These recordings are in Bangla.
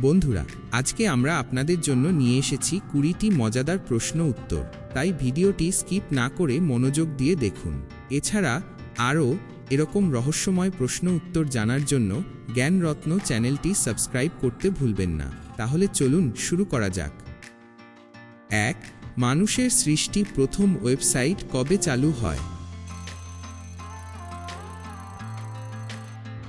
বন্ধুরা, আজকে আমরা আপনাদের জন্য নিয়ে এসেছি কুড়িটি মজাদার প্রশ্ন উত্তর। তাই ভিডিওটি স্কিপ না করে মনোযোগ দিয়ে দেখুন। এছাড়া আরও এরকম রহস্যময় প্রশ্ন উত্তর জানার জন্য জ্ঞানরত্ন চ্যানেলটি সাবস্ক্রাইব করতে ভুলবেন না। তাহলে চলুন শুরু করা যাক। এক, মানুষের সৃষ্টি প্রথম ওয়েবসাইট কবে চালু হয়?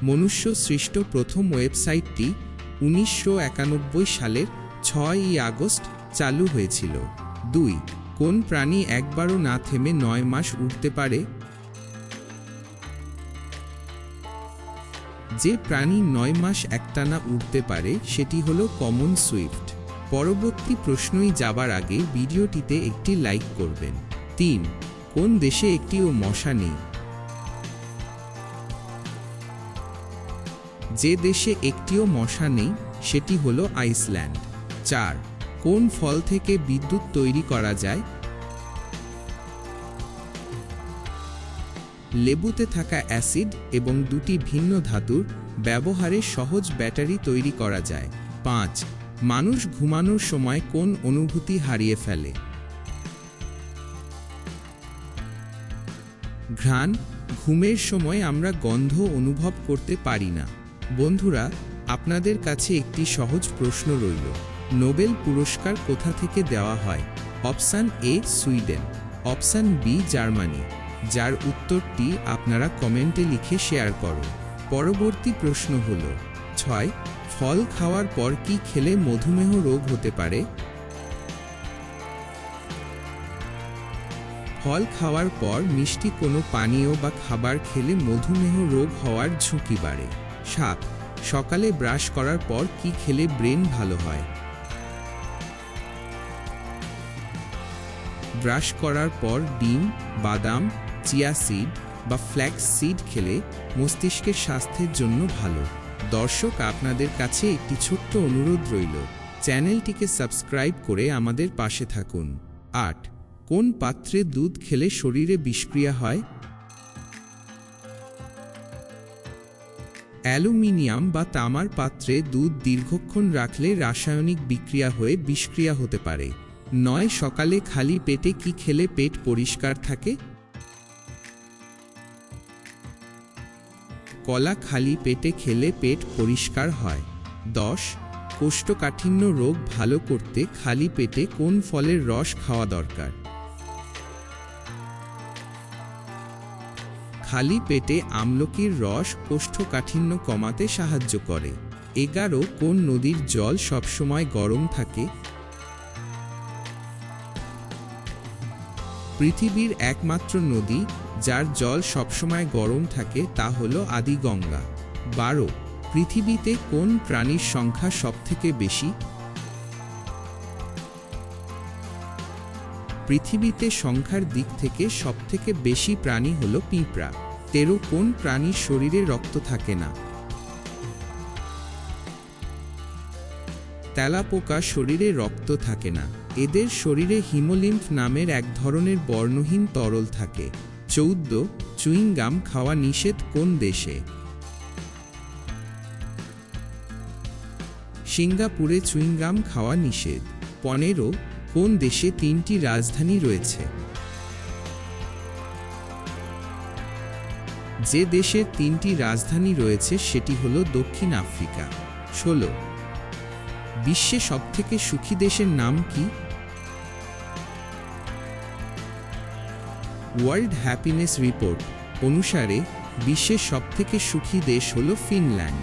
মনুষ্য সৃষ্ট প্রথম ওয়েবসাইটটি উনিশশো একানব্বই সালের ছয়ই আগস্ট চালু হয়েছিল। দুই, কোন প্রাণী একবারও না থেমে নয় মাস উঠতে পারে? যে প্রাণী নয় মাস একটানা উঠতে পারে, সেটি হলো কমন সুইফট। পরবর্তী প্রশ্নই যাবার আগে ভিডিওটিতে একটি লাইক করবেন। তিন, কোন দেশে একটিও মশা নেই? যে দেশে একটিও মশা নেই, সেটি হলো আইসল্যান্ড। চার, কোন ফল থেকে বিদ্যুৎ তৈরি করা যায়? লেবুতে থাকা অ্যাসিড এবং দুটি ভিন্ন ধাতুর ব্যবহারে সহজ ব্যাটারি তৈরি করা যায়। পাঁচ, মানুষ ঘুমানোর সময় কোন অনুভূতি হারিয়ে ফেলে? ঘ্রাণ, ঘুমের সময় আমরা গন্ধ অনুভব করতে পারি না। বন্ধুরা, আপনাদের কাছে একটি সহজ প্রশ্ন রইল। নোবেল পুরস্কার কোথা থেকে দেওয়া হয়? Option A, Sweden. Option B, Germany. যার উত্তরটি আপনারা কমেন্টে লিখে শেয়ার করো। পরবর্তী প্রশ্ন হল, ছয়, ফল খাওয়ার পর কি খেলে মধুমেহ রোগ হতে পারে? ফল খাওয়ার পর মিষ্টি কোনো পানীয় বা খাবার খেলে মধুমেহ রোগ হওয়ার ঝুঁকি বাড়ে। সাত, সকালে ব্রাশ করার পর কি খেলে ব্রেন ভালো হয়? ব্রাশ করার পর ডিম, বাদাম, চিয়া সিড বা ফ্ল্যাক্স সিড খেলে মস্তিষ্কের স্বাস্থ্যের জন্য ভালো। দর্শক, আপনাদের কাছে একটি ছোট্ট অনুরোধ রইল। চ্যানেলটিকে সাবস্ক্রাইব করে আমাদের পাশে থাকুন। আট, কোন পাত্রে দুধ খেলে শরীরে বিষক্রিয়া হয়? অ্যালুমিনিয়াম বা তামার পাত্রে দুধ দীর্ঘক্ষণ রাখলে রাসায়নিক বিক্রিয়া হয়ে বিষক্রিয়া হতে পারে। নয়, সকালে খালি পেটে কি খেলে পেট পরিষ্কার থাকে? কলা খালি পেটে খেলে পেট পরিষ্কার হয়। দশ, কোষ্ঠকাঠিন্য রোগ ভালো করতে খালি পেটে কোন ফলের রস খাওয়া দরকার? খালি পেটে আমলকির রস কোষ্ঠকাঠিন্য কমাতে সাহায্য করে। এগারো, কোন নদীর জল সবসময় গরম থাকে? পৃথিবীর একমাত্র নদী যার জল সবসময় গরম থাকে তা হল আদিগঙ্গা। বারো, পৃথিবীতে কোন প্রাণীর সংখ্যা সবথেকে বেশি? পৃথিবীতে সংখ্যার দিক থেকে সবথেকে বেশি প্রাণী হল পিঁপড়া। তেরো কোন প্রাণীর শরীরে রক্ত থাকে না। তেলাপোকা শরীরে রক্ত থাকে না। এদের শরীরে হিমোলিম্ফ নামের এক ধরনের বর্ণহীন তরল থাকে। চৌদ্দ চুইংগাম খাওয়া নিষেধ কোন দেশে? সিঙ্গাপুরে চুইংগাম খাওয়া নিষেধ। পনেরো কোন দেশে তিনটি রাজধানী রয়েছে? যে দেশের তিনটি রাজধানী রয়েছে সেটি হল দক্ষিণ আফ্রিকা। ষোলো। বিশ্বে সবথেকে সুখী দেশের নাম কি? ওয়ার্ল্ড হ্যাপিনেস রিপোর্ট অনুসারে বিশ্বের সবথেকে সুখী দেশ হল ফিনল্যান্ড।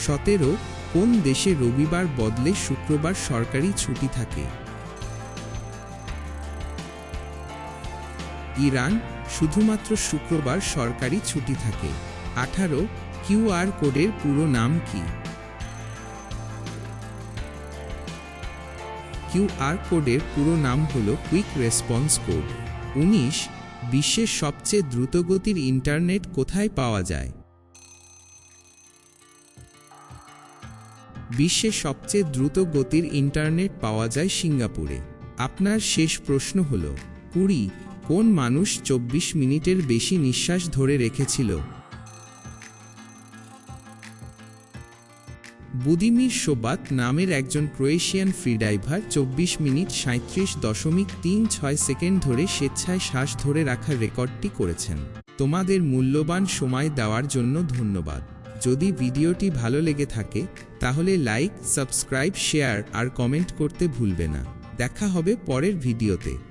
সতেরো। কোন দেশে রবিবার বদলে শুক্রবার সরকারি ছুটি থাকে? ইরান শুধুমাত্র শুক্রবার সরকারি ছুটি থাকে। আঠারো কিউআর কোডের পুরো নাম কি? কিউআর কোডের পুরো নাম হল কুইক রেসপন্স কোড উনিশ, বিশ্বের সবচেয়ে দ্রুতগতির ইন্টারনেট কোথায় পাওয়া যায়? বিশ্বের সবচেয়ে দ্রুত গতির ইন্টারনেট পাওয়া যায় সিঙ্গাপুরে। আপনার শেষ প্রশ্ন হল, কুড়ি কোন মানুষ চব্বিশ মিনিটের বেশি নিঃশ্বাস ধরে রেখেছিল? বুদিমির সোবাত নামের একজন ক্রোয়েশিয়ান ফ্রিডাইভার চব্বিশ মিনিট সাঁত্রিশ দশমিক তিন ছয় সেকেন্ড ধরে স্বেচ্ছায় শ্বাস ধরে রাখার রেকর্ডটি করেছেন। তোমাদের মূল্যবান সময় দেওয়ার জন্য ধন্যবাদ। যদি ভিডিওটি ভালো লেগে থাকে, তাহলে লাইক, সাবস্ক্রাইব, শেয়ার আর কমেন্ট করতে ভুলবে না। দেখা হবে পরের ভিডিওতে।